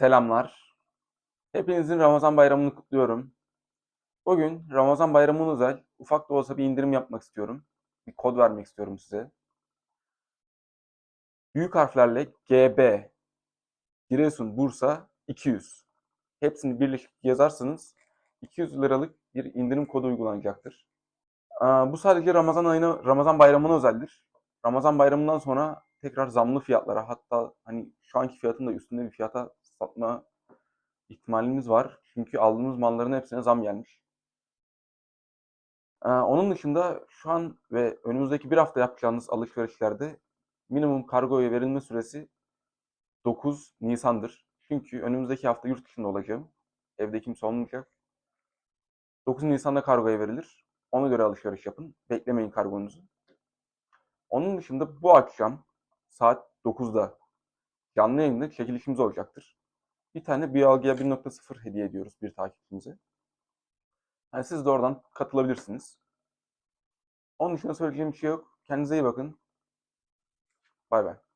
Selamlar. Hepinizin Ramazan bayramını kutluyorum. Bugün Ramazan bayramına özel ufak da olsa bir indirim yapmak istiyorum. Bir kod vermek istiyorum size. Büyük harflerle GB Giresun Bursa 200. Hepsini birleşik yazarsanız 200 liralık bir indirim kodu uygulanacaktır. Bu sadece Ramazan ayına, Ramazan bayramına özeldir. Ramazan bayramından sonra tekrar zamlı fiyatlara hatta hani şu anki fiyatın da üstünde bir fiyata satma ihtimalimiz var. Çünkü aldığımız malların hepsine zam gelmiş. Ee, onun dışında şu an ve önümüzdeki bir hafta yapacağınız alışverişlerde minimum kargoya verilme süresi 9 Nisan'dır. Çünkü önümüzdeki hafta yurt dışında olacağım. Evde kimse olmayacak. 9 Nisan'da kargoya verilir. Ona göre alışveriş yapın. Beklemeyin kargonuzu. Onun dışında bu akşam saat 9'da canlı yayında çekilişimiz olacaktır. Bir tane Bialgia 1.0 hediye ediyoruz bir takipçimize. Yani siz de oradan katılabilirsiniz. Onun dışında söyleyeceğim bir şey yok. Kendinize iyi bakın. Bay bay.